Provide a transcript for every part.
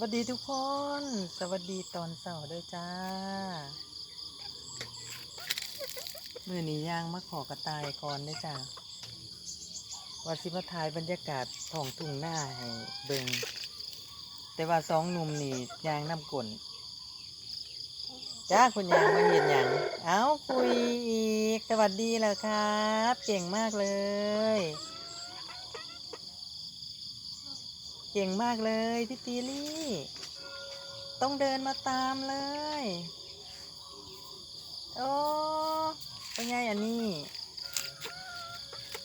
วัสดีทุกคน สวัสดีตอนเสาร์ด้วยจ้า มือนี้ย่างมาขอกระตายก่อนด้วยจ้าว่าสิมาถ่ายบรรยากาศท้องทุ่งหน้าให้เบิงแต่ว่าสองหนุ่มนี่ย่างน้ำกลนจ้าคุณยางมาเห็นอย่างเอาคุยอีก สวัสดีเลยครับ เก่งมากเลย เก่งมากเลยพี่ตีลี่ ต้องเดินมาตามเลย โอ้เป็นไงอันนี้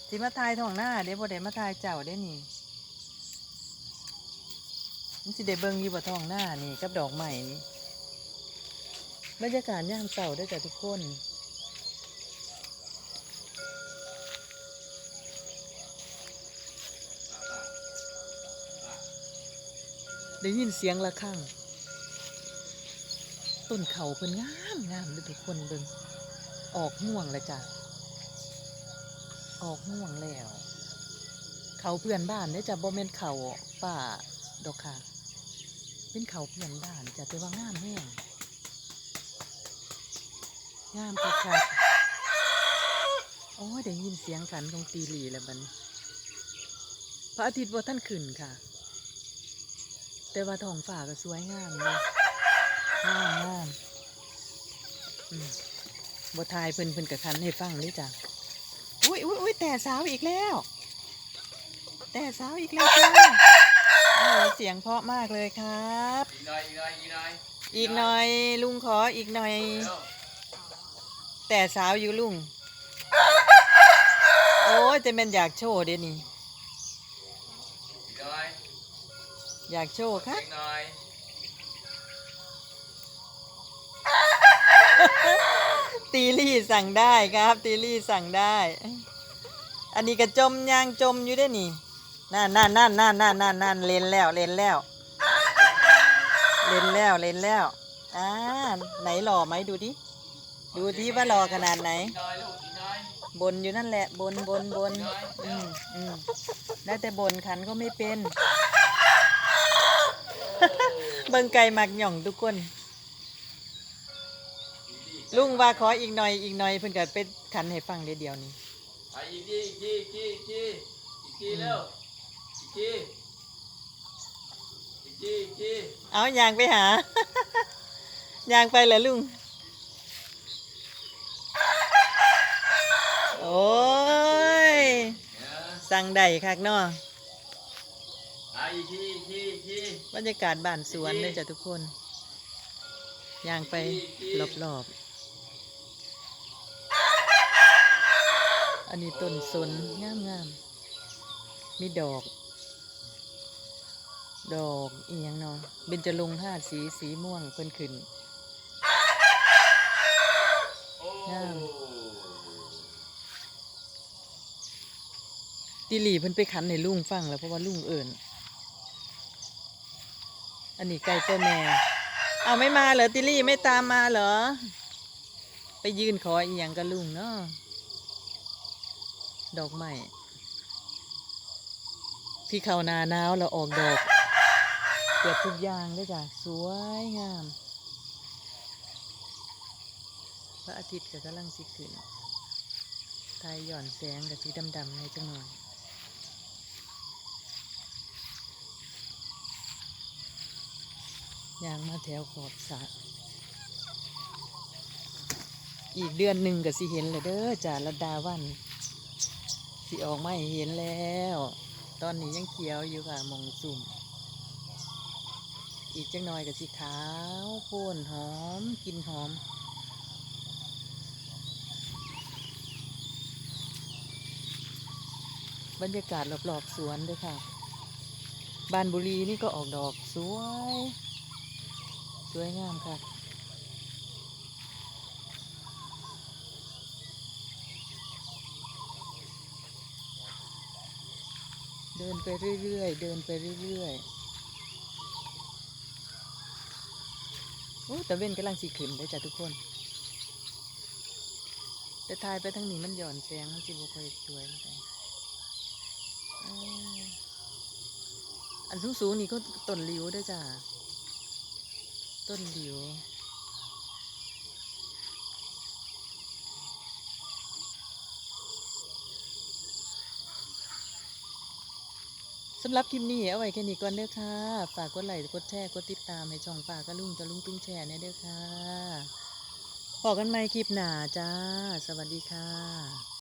สิมาทายท้องหน้าเดี๋ยวบ่ได้มาทายเจ้าได้นี่มันสิได้เบิ่งอยู่บ่ท้องหน้านี่กับดอกใหม่นี่บรรยากาศยามเสาได้จ้ะทุกคน ได้ยินเสียงระฆังต้นเขาเพิ่นงามงามเลยทุกคนเบิ่งออกห่วงแล้วจ้ะออกห่วงแล้ว เขาเพื่อนบ้านเนี่ยจะบ่แม่นเขาป่าดอกค่ะ เป็นเขาเพื่อนบ้านจ้ะแต่ว่างามแห้งามคักคักๆโอ้ได้ยินเสียงกันของตีหลีแล้วบันพระอาทิตย์บ่ท่านขึ้นค่ะ แต่ว่าท้องฟ้าก็สวยงามเลยงามงามอืมบทายเพิ่นเพิ่นกะคันให้ฟังเลยจ้ะอุ้ยอุ้ยอุ้ยแต่สาวอีกแล้ว แต่สาวอีกแล้วจ้าเสียงเพาะมากเลยครับ อีกหน่อยอีกหน่อยอีกหน่อยอีกหน่อยลุงขออีกหน่อย แต่สาวอยู่ลุง โอ้ยจะเป็นอยากโชว์เดี๋ยวนี้ อีกหน่อย อยากโชว์ครัอีบกหน่อยตีลี่สั่งได้ครับ ตีลี่สั่งได้ อันนี้ก็จมยางจมอยู่ได้อนี่นั่นนั่นนั่นนั่นนั่นนั่นนั่นเล่นแล้วเล่นแล้ว เล่นแล้วเล่นแล้วอ่าไหนหล่อไหมดูดิดูดิว่าหล่อขนาดไหนอีกหน่อยลูกอีกหน่อยบนอยู่นั่นแหละ บนบนบนอืมอืมได้แต่บนขันก็ไม่เป็น เบิ่งไก่หมักหย่องทุกคน ลุงว่าขออีกหน่อยอีกหน่อยเพิ่นก็เป็นขันให้ฟังเดียวเดียวนี้ไปอีกทีอีกทีอีกทีอีกทีอีกทีเร็วอีกทีอีกทีอีกทีเอายางไปหา ยางไปเหรอลุง โอ้ยเออสั่งได้คักเนาะไป อีกทีอีกทีอีกทีบรรยากาศบ้านสวนเลยจ้ะทุกคนย่างไปรอบๆ อันนี้ต้นสนงามงามๆมีดอก ดอกเอียงเนาะเบญจรงห้าสีสีม่วงเพิ่นขึ้นงามติหลีเพิ่นไปขันให้ลุงฟังแล้วเพราะว่าลุงเอิ่น อันนี้ไก่ตัวแม่เอาไม่มาเหรอติลี่ไม่ตามมาเหรอ ไปยืนขออีหยังกับลุงเนาะดอกไม้ที่เขานาหนาวแล้วออกดอกเกือบทุกอย่างเลยจ้ะสวยงาม พระอาทิตย์ก็กำลังสิขึ้นทายหย่อนแสงกับสีดำๆในจังหน่อย ยางมาแถวขอบสระอีกเดือนหนึ่งก็สิเห็นเลยเด้อจ่าระดาวันสิออกไมาให้เห็นแล้ว ตอนนี้ยังเขียวอยู่ค่ะมองสุ่ม อีกจังหน่อยก็สิขาวโพนหอมกินหอมบรรยากาศรอบๆสวนด้วยค่ะ บานบุรีนี่ก็ออกดอกสวย สวยงามค่ะเดินไปเรื่อยๆ เดินไปเรื่อยๆ โอ้แต่เว้นกำลังสีขึ้นได้จ้ะทุกคน แต่ทายไปทั้งนี้มันหย่อนแสงมันสิบ่ค่อยสวยเหมือนกันอ่าอันสูงๆนี่ก็ต้นริ้วด้วยจ้ะ ต้นหลิวสำหรับคลิปนี้เอาไว้แค่นี้ก่อนเด้อค่ะ ฝากกดไลค์กดแชร์กดติดตามให้ช่องฝากกระลุงจะลุงตุ้งแชร์เนี่ยเด้อค่ะพอกันใหม่คลิปหน้าจ้า สวัสดีค่ะ